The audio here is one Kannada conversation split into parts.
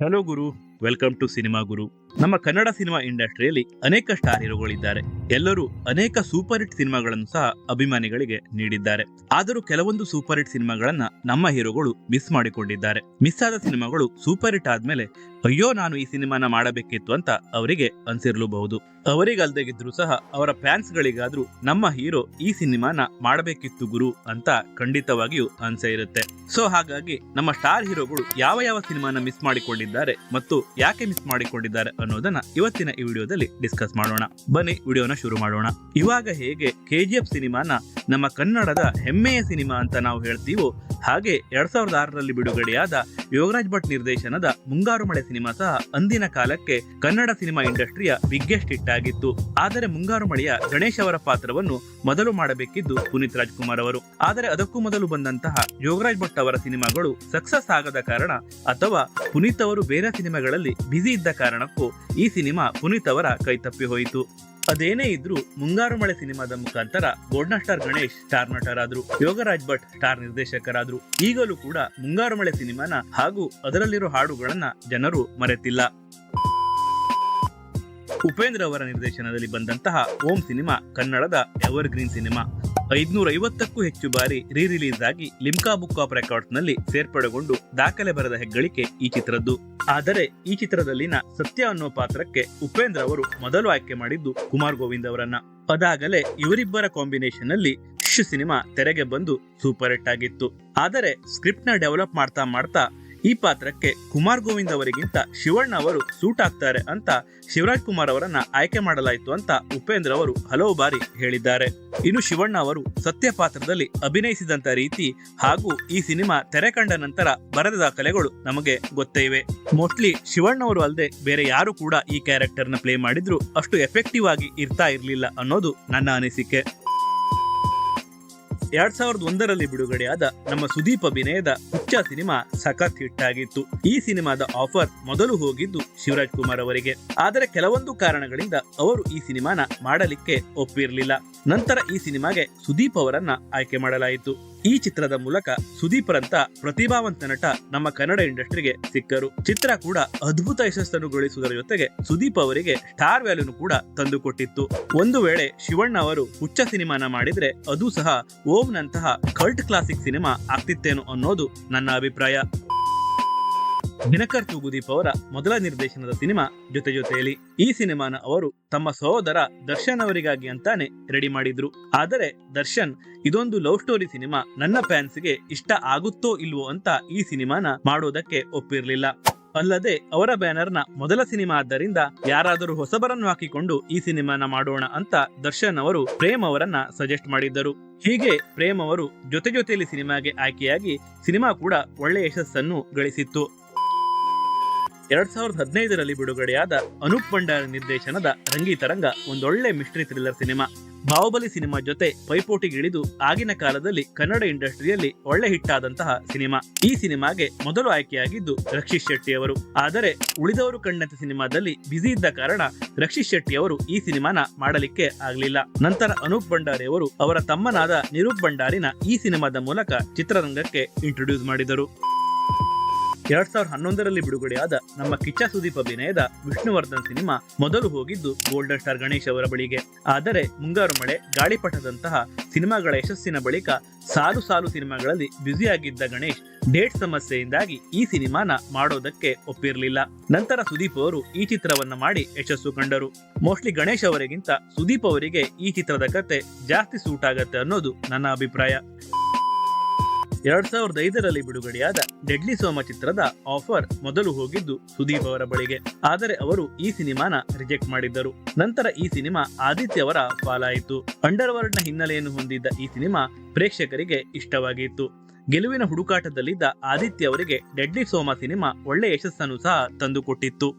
ಹಲೋ ಗುರು ವೆಲ್ಕಮ್ ಟು ಸಿನಿಮಾ ಗುರು. ನಮ್ಮ ಕನ್ನಡ ಸಿನಿಮಾ ಇಂಡಸ್ಟ್ರಿಯಲ್ಲಿ ಅನೇಕ ಸ್ಟಾರ್ ಹೀರೋಗಳಿದ್ದಾರೆ. ಎಲ್ಲರೂ ಅನೇಕ ಸೂಪರ್ ಹಿಟ್ ಸಿನಿಮಾಗಳನ್ನು ಸಹ ಅಭಿಮಾನಿಗಳಿಗೆ ನೀಡಿದ್ದಾರೆ. ಆದರೂ ಕೆಲವೊಂದು ಸೂಪರ್ ಹಿಟ್ ಸಿನಿಮಾಗಳನ್ನ ನಮ್ಮ ಹೀರೋಗಳು ಮಿಸ್ ಮಾಡಿಕೊಂಡಿದ್ದಾರೆ. ಮಿಸ್ ಆದ ಸಿನಿಮಾಗಳು ಸೂಪರ್ ಹಿಟ್ ಆದ್ಮೇಲೆ, ಅಯ್ಯೋ, ನಾನು ಈ ಸಿನಿಮಾನ ಮಾಡಬೇಕಿತ್ತು ಅಂತ ಅವರಿಗೆ ಅನ್ಸಿರ್ಲೂಬಹುದು. ಅವರಿಗಲ್ದಗಿದ್ರು ಸಹ ಅವರ ಫ್ಯಾನ್ಸ್ ಗಳಿಗಾದ್ರೂ ನಮ್ಮ ಹೀರೋ ಈ ಸಿನಿಮಾನ ಮಾಡಬೇಕಿತ್ತು ಗುರು ಅಂತ ಖಂಡಿತವಾಗಿಯೂ ಅನ್ಸೇ ಇರುತ್ತೆ. ಸೊ ಹಾಗಾಗಿ ನಮ್ಮ ಸ್ಟಾರ್ ಹೀರೋಗಳು ಯಾವ ಯಾವ ಸಿನಿಮಾನ ಮಿಸ್ ಮಾಡಿಕೊಂಡಿದ್ದಾರೆ ಮತ್ತು ಯಾಕೆ ಮಿಸ್ ಮಾಡಿಕೊಂಡಿದ್ದಾರೆ ಅನ್ನೋದನ್ನ ಇವತ್ತಿನ ಈ ವಿಡಿಯೋದಲ್ಲಿ ಡಿಸ್ಕಸ್ ಮಾಡೋಣ. ಬನ್ನಿ, ವಿಡಿಯೋನ ಶುರು ಮಾಡೋಣ. ಇವಾಗ ಹೇಗೆ ಕೆಜಿಎಫ್ ಸಿನಿಮಾನ ನಮ್ಮ ಕನ್ನಡದ ಹೆಮ್ಮೆಯ ಸಿನಿಮಾ ಅಂತ ನಾವು ಹೇಳ್ತೀವೋ, ಹಾಗೆ ಎರಡ್ ಸಾವಿರದ ಆರರಲ್ಲಿ ಬಿಡುಗಡೆಯಾದ ಯೋಗರಾಜ್ ಭಟ್ ನಿರ್ದೇಶನದ ಮುಂಗಾರು ಮಳೆ ಸಿನಿಮಾ ಸಹ ಅಂದಿನ ಕಾಲಕ್ಕೆ ಕನ್ನಡ ಸಿನಿಮಾ ಇಂಡಸ್ಟ್ರಿಯ ಬಿಗ್ಗೆಸ್ಟ್ ಹಿಟ್ ಆಗಿತ್ತು. ಆದರೆ ಮುಂಗಾರು ಮಳೆಯ ಗಣೇಶ್ ಅವರ ಪಾತ್ರವನ್ನು ಮೊದಲು ಮಾಡಬೇಕಿದ್ದು ಪುನೀತ್ ರಾಜ್ಕುಮಾರ್ ಅವರು. ಆದರೆ ಅದಕ್ಕೂ ಮೊದಲು ಬಂದಂತಹ ಯೋಗರಾಜ್ ಭಟ್ ಅವರ ಸಿನಿಮಾಗಳು ಸಕ್ಸಸ್ ಆಗದ ಕಾರಣ ಅಥವಾ ಪುನೀತ್ ಅವರು ಬೇರೆ ಸಿನಿಮಾಗಳಲ್ಲಿ ಬ್ಯುಸಿ ಇದ್ದ ಕಾರಣಕ್ಕೂ ಈ ಸಿನಿಮಾ ಪುನೀತ್ ಅವರ ಕೈತಪ್ಪಿ ಹೋಯಿತು. ಅದೇನೇ ಇದ್ರೂ ಮುಂಗಾರು ಮಳೆ ಸಿನಿಮಾದ ಮುಖಾಂತರ ಗೋಲ್ಡನ್ ಸ್ಟಾರ್ ಗಣೇಶ್ ಸ್ಟಾರ್ ನಟರಾದ್ರು, ಯೋಗರಾಜ್ ಭಟ್ ಸ್ಟಾರ್ ನಿರ್ದೇಶಕರಾದ್ರು, ಈಗಲೂ ಕೂಡ ಮುಂಗಾರು ಮಳೆ ಸಿನಿಮಾನ ಹಾಗೂ ಅದರಲ್ಲಿರೋ ಹಾಡುಗಳನ್ನ ಜನರು ಮರೆತಿಲ್ಲ. ಉಪೇಂದ್ರ ಅವರ ನಿರ್ದೇಶನದಲ್ಲಿ ಬಂದಂತಹ ಓಂ ಸಿನಿಮಾ ಕನ್ನಡದ ಎವರ್ ಗ್ರೀನ್ ಸಿನಿಮಾ. ಐದ್ನೂರ ಐವತ್ತಕ್ಕೂ ಹೆಚ್ಚು ಬಾರಿ ರೀ ರಿಲೀಸ್ ಆಗಿ ಲಿಮ್ಕಾ ಬುಕ್ ಆಫ್ ರೆಕಾರ್ಡ್ಸ್ನಲ್ಲಿ ಸೇರ್ಪಡೆಗೊಂಡು ದಾಖಲೆ ಬರೆದ ಹೆಗ್ಗಳಿಕೆ ಈ ಚಿತ್ರದ್ದು. ಆದರೆ ಈ ಚಿತ್ರದಲ್ಲಿನ ಸತ್ಯ ಅನ್ನೋ ಪಾತ್ರಕ್ಕೆ ಉಪೇಂದ್ರ ಅವರು ಮೊದಲು ಆಯ್ಕೆ ಮಾಡಿದ್ದು ಕುಮಾರ್ ಗೋವಿಂದ್ ಅವರನ್ನ. ಅದಾಗಲೇ ಇವರಿಬ್ಬರ ಕಾಂಬಿನೇಷನ್ ಅಲ್ಲಿ ಶ್ ಸಿನಿಮಾ ತೆರೆಗೆ ಬಂದು ಸೂಪರ್ ಹಿಟ್ ಆಗಿತ್ತು. ಆದರೆ ಸ್ಕ್ರಿಪ್ಟ್ನ ಡೆವಲಪ್ ಮಾಡ್ತಾ ಮಾಡ್ತಾ ಈ ಪಾತ್ರಕ್ಕೆ ಕುಮಾರ್ ಗೋವಿಂದ್ ಅವರಿಗಿಂತ ಶಿವಣ್ಣ ಅವರು ಸೂಟ್ ಆಗ್ತಾರೆ ಅಂತ ಶಿವರಾಜ್ ಕುಮಾರ್ ಅವರನ್ನ ಆಯ್ಕೆ ಮಾಡಲಾಯಿತು ಅಂತ ಉಪೇಂದ್ರ ಅವರು ಹಲವು ಬಾರಿ ಹೇಳಿದ್ದಾರೆ. ಇನ್ನು ಶಿವಣ್ಣ ಅವರು ಸತ್ಯ ಪಾತ್ರದಲ್ಲಿ ಅಭಿನಯಿಸಿದಂತ ರೀತಿ ಹಾಗೂ ಈ ಸಿನಿಮಾ ತೆರೆ ಕಂಡ ನಂತರ ಬರೆದ ದಾಖಲೆಗಳು ನಮಗೆ ಗೊತ್ತೇ ಇವೆ. ಮೋಸ್ಟ್ಲಿ ಶಿವಣ್ಣ ಅವರು ಅಲ್ಲದೆ ಬೇರೆ ಯಾರು ಕೂಡ ಈ ಕ್ಯಾರೆಕ್ಟರ್ನ ಪ್ಲೇ ಮಾಡಿದ್ರು ಅಷ್ಟು ಎಫೆಕ್ಟಿವ್ ಆಗಿ ಇರ್ತಾ ಇರಲಿಲ್ಲ ಅನ್ನೋದು ನನ್ನ ಅನಿಸಿಕೆ. ಎರಡ್ ಸಾವಿರದ ಒಂದರಲ್ಲಿ ಬಿಡುಗಡೆಯಾದ ನಮ್ಮ ಸುದೀಪ್ ಅಭಿನಯದ ಹುಚ್ಚ ಸಿನಿಮಾ ಸಖತ್ ಹಿಟ್ ಆಗಿತ್ತು. ಈ ಸಿನಿಮಾದ ಆಫರ್ ಮೊದಲು ಹೋಗಿದ್ದು ಶಿವರಾಜ್ ಕುಮಾರ್ ಅವರಿಗೆ. ಆದರೆ ಕೆಲವೊಂದು ಕಾರಣಗಳಿಂದ ಅವರು ಈ ಸಿನಿಮಾನ ಮಾಡಲಿಕ್ಕೆ ಒಪ್ಪಿರಲಿಲ್ಲ. ನಂತರ ಈ ಸಿನಿಮಾಗೆ ಸುದೀಪ್ ಅವರನ್ನ ಆಯ್ಕೆ ಮಾಡಲಾಯಿತು. ಈ ಚಿತ್ರದ ಮೂಲಕ ಸುದೀಪ್ರಂತ ಪ್ರತಿಭಾವಂತ ನಟ ನಮ್ಮ ಕನ್ನಡ ಇಂಡಸ್ಟ್ರಿಗೆ ಸಿಕ್ಕರು. ಚಿತ್ರ ಕೂಡ ಅದ್ಭುತ ಯಶಸ್ಸನ್ನು ಗಳಿಸುವುದರ ಜೊತೆಗೆ ಸುದೀಪ್ ಅವರಿಗೆ ಸ್ಟಾರ್ ವ್ಯಾಲ್ಯೂನು ಕೂಡ ತಂದುಕೊಟ್ಟಿತ್ತು. ಒಂದು ವೇಳೆ ಶಿವಣ್ಣ ಅವರು ಹುಚ್ಚ ಸಿನಿಮಾನ ಮಾಡಿದ್ರೆ ಅದು ಸಹ ಓಂನಂತಹ ಕಲ್ಟ್ ಕ್ಲಾಸಿಕ್ ಸಿನಿಮಾ ಆಗ್ತಿತ್ತೇನೋ ಅನ್ನೋದು ನನ್ನ ಅಭಿಪ್ರಾಯ. ದಿನಕರ್ ತೂಗುದೀಪ್ ಅವರ ಮೊದಲ ನಿರ್ದೇಶನದ ಸಿನಿಮಾ ಜೊತೆ ಜೊತೆಯಲ್ಲಿ ಈ ಸಿನಿಮಾನ ಅವರು ತಮ್ಮ ಸಹೋದರ ದರ್ಶನ್ ಅವರಿಗಾಗಿ ಅಂತಾನೆ ರೆಡಿ ಮಾಡಿದ್ರು. ಆದರೆ ದರ್ಶನ್, ಇದೊಂದು ಲವ್ ಸ್ಟೋರಿ ಸಿನಿಮಾ, ನನ್ನ ಫ್ಯಾನ್ಸ್ಗೆ ಇಷ್ಟ ಆಗುತ್ತೋ ಇಲ್ವೋ ಅಂತ ಈ ಸಿನಿಮಾನ ಮಾಡೋದಕ್ಕೆ ಒಪ್ಪಿರಲಿಲ್ಲ. ಅಲ್ಲದೆ ಅವರ ಬ್ಯಾನರ್ನ ಮೊದಲ ಸಿನಿಮಾ ಆದ್ದರಿಂದ ಯಾರಾದರೂ ಹೊಸಬರನ್ನು ಹಾಕಿಕೊಂಡು ಈ ಸಿನಿಮಾನ ಮಾಡೋಣ ಅಂತ ದರ್ಶನ್ ಅವರು ಪ್ರೇಮ್ ಅವರನ್ನ ಸಜೆಸ್ಟ್ ಮಾಡಿದ್ದರು. ಹೀಗೆ ಪ್ರೇಮ್ ಅವರು ಜೊತೆ ಜೊತೆಯಲ್ಲಿ ಸಿನಿಮಾಗೆ ಆಯ್ಕೆಯಾಗಿ ಸಿನಿಮಾ ಕೂಡ ಒಳ್ಳೆ ಯಶಸ್ಸನ್ನು ಗಳಿಸಿತ್ತು. ಎರಡ್ ಸಾವಿರದ ಹದಿನೈದರಲ್ಲಿ ಬಿಡುಗಡೆಯಾದ ಅನೂಪ್ ಭಂಡಾರಿ ನಿರ್ದೇಶನದ ರಂಗಿತರಂಗ ಒಂದೊಳ್ಳೆ mystery thriller cinema. Baahubali cinema ಜೊತೆ ಪೈಪೋಟಿಗಿಳಿದು ಆಗಿನ ಕಾಲದಲ್ಲಿ ಕನ್ನಡ ಇಂಡಸ್ಟ್ರಿಯಲ್ಲಿ ಒಳ್ಳೆ ಹಿಟ್ ಆದಂತಹ ಸಿನಿಮಾ. ಈ ಸಿನಿಮಾಗೆ ಮೊದಲು ಆಯ್ಕೆಯಾಗಿದ್ದು ರಕ್ಷಿತ್ ಶೆಟ್ಟಿ ಅವರು. ಆದರೆ ಉಳಿದವರು ಕಂಡಂತ ಸಿನಿಮಾದಲ್ಲಿ ಬ್ಯುಸಿ ಇದ್ದ ಕಾರಣ ರಕ್ಷಿತ್ ಶೆಟ್ಟಿ ಅವರು ಈ ಸಿನಿಮಾನ ಮಾಡಲಿಕ್ಕೆ ಆಗಲಿಲ್ಲ. ನಂತರ ಅನೂಪ್ ಭಂಡಾರಿ ಅವರು ಅವರ ತಮ್ಮನಾದ ನಿರೂಪ್ ಭಂಡಾರಿನ ಈ ಸಿನಿಮಾದ ಮೂಲಕ ಚಿತ್ರರಂಗಕ್ಕೆ ಇಂಟ್ರೊಡ್ಯೂಸ್ ಮಾಡಿದರು. ಎರಡ್ ಸಾವಿರದ ಹನ್ನೊಂದರಲ್ಲಿ ಬಿಡುಗಡೆಯಾದ ನಮ್ಮ ಕಿಚ್ಚ ಸುದೀಪ್ ಅಭಿನಯದ ವಿಷ್ಣುವರ್ಧನ್ ಸಿನಿಮಾ ಮೊದಲು ಹೋಗಿದ್ದು ಗೋಲ್ಡನ್ ಸ್ಟಾರ್ ಗಣೇಶ್ ಅವರ ಬಳಿಗೆ. ಆದರೆ ಮುಂಗಾರು ಮಳೆ ಗಾಳಿಪಟದಂತಹ ಸಿನಿಮಾಗಳ ಯಶಸ್ಸಿನ ಬಳಿಕ ಸಾಲು ಸಾಲು ಸಿನಿಮಾಗಳಲ್ಲಿ ಬ್ಯುಸಿಯಾಗಿದ್ದ ಗಣೇಶ್ ಡೇಟ್ ಸಮಸ್ಯೆಯಿಂದಾಗಿ ಈ ಸಿನಿಮಾನ ಮಾಡೋದಕ್ಕೆ ಒಪ್ಪಿರಲಿಲ್ಲ. ನಂತರ ಸುದೀಪ್ ಅವರು ಈ ಚಿತ್ರವನ್ನ ಮಾಡಿ ಯಶಸ್ಸು ಕಂಡರು. ಮೋಸ್ಟ್ಲಿ ಗಣೇಶ್ ಅವರಿಗಿಂತ ಸುದೀಪ್ ಅವರಿಗೆ ಈ ಚಿತ್ರದ ಕತೆ ಜಾಸ್ತಿ ಸೂಟ್ ಆಗತ್ತೆ ಅನ್ನೋದು ನನ್ನ ಅಭಿಪ್ರಾಯ. ಎರಡ್ ಸಾವಿರದ ಐದರಲ್ಲಿ ಬಿಡುಗಡೆಯಾದ ಡೆಡ್ಲಿ ಸೋಮ ಚಿತ್ರದ ಆಫರ್ ಮೊದಲು ಹೋಗಿದ್ದು ಸುದೀಪ್ ಅವರ ಬಳಿಗೆ. ಆದರೆ ಅವರು ಈ ಸಿನಿಮಾನ ರಿಜೆಕ್ಟ್ ಮಾಡಿದ್ದರು. ನಂತರ ಈ ಸಿನಿಮಾ ಆದಿತ್ಯ ಅವರ ಪಾಲಾಯಿತು. ಅಂಡರ್ ವರ್ಲ್ಡ್ನ ಹಿನ್ನೆಲೆಯನ್ನು ಹೊಂದಿದ್ದ ಈ ಸಿನಿಮಾ ಪ್ರೇಕ್ಷಕರಿಗೆ ಇಷ್ಟವಾಗಿತ್ತು. ಗೆಲುವಿನ ಹುಡುಕಾಟದಲ್ಲಿದ್ದ ಆದಿತ್ಯ ಅವರಿಗೆ ಡೆಡ್ಲಿ ಸೋಮ ಸಿನಿಮಾ ಒಳ್ಳೆ ಯಶಸ್ಸನ್ನು ಸಹ ತಂದುಕೊಟ್ಟಿತ್ತು.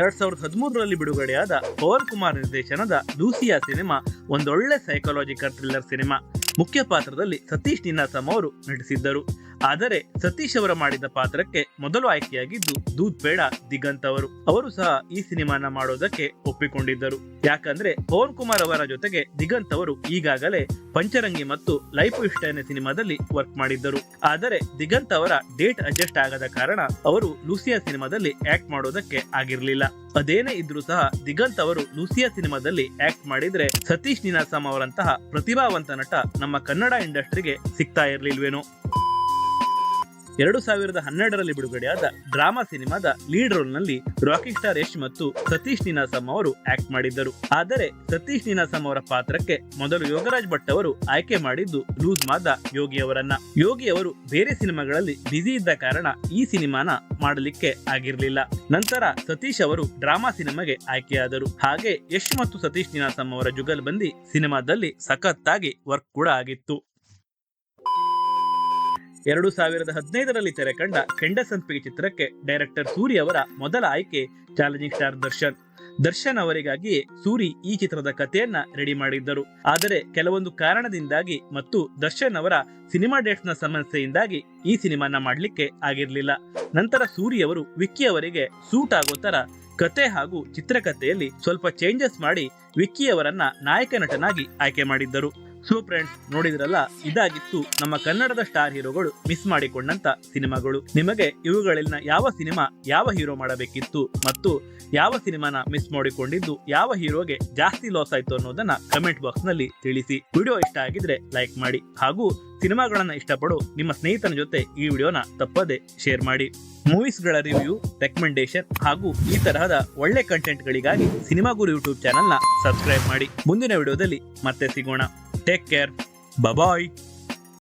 ಎರಡ್ ಸಾವಿರದ ಹದಿಮೂರರಲ್ಲಿ ಬಿಡುಗಡೆಯಾದ ಪವನ್ ಕುಮಾರ್ ನಿರ್ದೇಶನದ ಲೂಸಿಯಾ ಸಿನಿಮಾ ಒಂದೊಳ್ಳೆ ಸೈಕಾಲಜಿಕಲ್ ಥ್ರಿಲ್ಲರ್ ಸಿನಿಮಾ. ಮುಖ್ಯ ಪಾತ್ರದಲ್ಲಿ ಸತೀಶ್ ನಿನಾಸಮ್ ಅವರು ನಟಿಸಿದ್ದರು. ಆದರೆ ಸತೀಶ್ ಅವರ ಮಾಡಿದ ಪಾತ್ರಕ್ಕೆ ಮೊದಲು ಆಯ್ಕೆಯಾಗಿದ್ದು ದೂದ್ ಬೇಡ ದಿಗಂತ್ ಅವರು. ಅವರು ಸಹ ಈ ಸಿನಿಮಾನ ಮಾಡೋದಕ್ಕೆ ಒಪ್ಪಿಕೊಂಡಿದ್ದರು. ಯಾಕಂದ್ರೆ ಪವನ್ ಕುಮಾರ್ ಅವರ ಜೊತೆಗೆ ದಿಗಂತ್ ಅವರು ಈಗಾಗಲೇ ಪಂಚರಂಗಿ ಮತ್ತು ಲೈಫ್ ಇಷ್ಟೈನ್ ಸಿನಿಮಾದಲ್ಲಿ ವರ್ಕ್ ಮಾಡಿದ್ದರು. ಆದರೆ ದಿಗಂತ್ ಅವರ ಡೇಟ್ ಅಡ್ಜಸ್ಟ್ ಆಗದ ಕಾರಣ ಅವರು ಲೂಸಿಯಾ ಸಿನಿಮಾದಲ್ಲಿ ಆಕ್ಟ್ ಮಾಡೋದಕ್ಕೆ ಆಗಿರಲಿಲ್ಲ. ಅದೇನೇ ಇದ್ರೂ ಸಹ ದಿಗಂತ್ ಅವರು ಲೂಸಿಯಾ ಸಿನಿಮಾದಲ್ಲಿ ಆಕ್ಟ್ ಮಾಡಿದ್ರೆ ಸತೀಶ್ ನಿನಾಸಂ ಅವರಂತಹ ಪ್ರತಿಭಾವಂತ ನಟ ನಮ್ಮ ಕನ್ನಡ ಇಂಡಸ್ಟ್ರಿಗೆ ಸಿಗ್ತಾ ಇರ್ಲಿಲ್ವೇನೋ. ಎರಡು ಸಾವಿರದ ಹನ್ನೆರಡರಲ್ಲಿ ಬಿಡುಗಡೆಯಾದ ಡ್ರಾಮಾ ಸಿನಿಮಾದ ಲೀಡ್ ರೋಲ್ನಲ್ಲಿ ರಾಕಿ ಸ್ಟಾರ್ ಯಶ್ ಮತ್ತು ಸತೀಶ್ ನೀನಾಸಂ ಅವರು ಆಕ್ಟ್ ಮಾಡಿದ್ದರು. ಆದರೆ ಸತೀಶ್ ನೀನಾಸಂ ಅವರ ಪಾತ್ರಕ್ಕೆ ಮೊದಲು ಯೋಗರಾಜ್ ಭಟ್ ಅವರು ಆಯ್ಕೆ ಮಾಡಿದ್ದು ಲೂಸ್ ಮಾದ ಯೋಗಿ ಅವರನ್ನ. ಯೋಗಿ ಅವರು ಬೇರೆ ಸಿನಿಮಾಗಳಲ್ಲಿ ಬ್ಯುಸಿ ಇದ್ದ ಕಾರಣ ಈ ಸಿನಿಮಾನ ಮಾಡಲಿಕ್ಕೆ ಆಗಿರಲಿಲ್ಲ. ನಂತರ ಸತೀಶ್ ಅವರು ಡ್ರಾಮಾ ಸಿನಿಮಾಗೆ ಆಯ್ಕೆಯಾದರು. ಹಾಗೆ ಯಶ್ ಮತ್ತು ಸತೀಶ್ ನೀನಾಸಂ ಅವರ ಜುಗಲ್ಬಂದಿ ಸಿನಿಮಾದಲ್ಲಿ ಸಖತ್ತಾಗಿ ವರ್ಕ್ ಕೂಡ ಆಗಿತ್ತು. ಎರಡು ಸಾವಿರದ ಹದಿನೈದರಲ್ಲಿ ತೆರೆ ಕಂಡ ಕೆಂಡಸಂಪಿಗೆ ಚಿತ್ರಕ್ಕೆ ಡೈರೆಕ್ಟರ್ ಸೂರಿ ಅವರ ಮೊದಲ ಆಯ್ಕೆ ಚಾಲೆಂಜಿಂಗ್ ಸ್ಟಾರ್ ದರ್ಶನ್. ದರ್ಶನ್ ಅವರಿಗಾಗಿ ಸೂರಿ ಈ ಚಿತ್ರದ ಕಥೆಯನ್ನ ರೆಡಿ ಮಾಡಿದ್ದರು. ಆದರೆ ಕೆಲವೊಂದು ಕಾರಣದಿಂದಾಗಿ ಮತ್ತು ದರ್ಶನ್ ಅವರ ಸಿನಿಮಾ ಡೇಟ್ಸ್ನ ಸಮಸ್ಯೆಯಿಂದಾಗಿ ಈ ಸಿನಿಮಾನ ಮಾಡಲಿಕ್ಕೆ ಆಗಿರಲಿಲ್ಲ. ನಂತರ ಸೂರಿ ಅವರು ವಿಕ್ಕಿ ಅವರಿಗೆ ಸೂಟ್ ಆಗೋ ತರ ಕತೆ ಹಾಗೂ ಚಿತ್ರಕಥೆಯಲ್ಲಿ ಸ್ವಲ್ಪ ಚೇಂಜಸ್ ಮಾಡಿ ವಿಕ್ಕಿ ಅವರನ್ನ ನಾಯಕ ನಟನಾಗಿ ಆಯ್ಕೆ ಮಾಡಿದ್ದರು. ಸೊ ಫ್ರೆಂಡ್ಸ್ ನೋಡಿದ್ರಲ್ಲ? ಇದಾಗಿತ್ತು ನಮ್ಮ ಕನ್ನಡದ ಸ್ಟಾರ್ ಹೀರೋಗಳು ಮಿಸ್ ಮಾಡಿಕೊಂಡಂತ ಸಿನಿಮಾಗಳು. ನಿಮಗೆ ಇವುಗಳಲ್ಲಿನ ಯಾವ ಸಿನಿಮಾ ಯಾವ ಹೀರೋ ಮಾಡಬೇಕಿತ್ತು ಮತ್ತು ಯಾವ ಸಿನಿಮಾನ ಮಿಸ್ ಮಾಡಿಕೊಂಡಿದ್ದು ಯಾವ ಹೀರೋಗೆ ಜಾಸ್ತಿ ಲಾಸ್ ಆಯ್ತು ಅನ್ನೋದನ್ನ ಕಮೆಂಟ್ ಬಾಕ್ಸ್ನಲ್ಲಿ ತಿಳಿಸಿ. ವಿಡಿಯೋ ಇಷ್ಟ ಆಗಿದ್ರೆ ಲೈಕ್ ಮಾಡಿ ಹಾಗೂ ಸಿನಿಮಾಗಳನ್ನ ಇಷ್ಟಪಡು ನಿಮ್ಮ ಸ್ನೇಹಿತನ ಜೊತೆ ಈ ವಿಡಿಯೋನ ತಪ್ಪದೆ ಶೇರ್ ಮಾಡಿ. ಮೂವೀಸ್ಗಳ ರಿವ್ಯೂ ರೆಕಮೆಂಡೇಶನ್ ಹಾಗೂ ಈ ತರಹದ ಒಳ್ಳೆ ಕಂಟೆಂಟ್ ಗಳಿಗಾಗಿ ಸಿನಿಮಾ ಗುರು ಯೂಟ್ಯೂಬ್ ಚಾನೆಲ್ನ ಸಬ್ಸ್ಕ್ರೈಬ್ ಮಾಡಿ. ಮುಂದಿನ ವಿಡಿಯೋದಲ್ಲಿ ಮತ್ತೆ ಸಿಗೋಣ. Take care. Bye bye.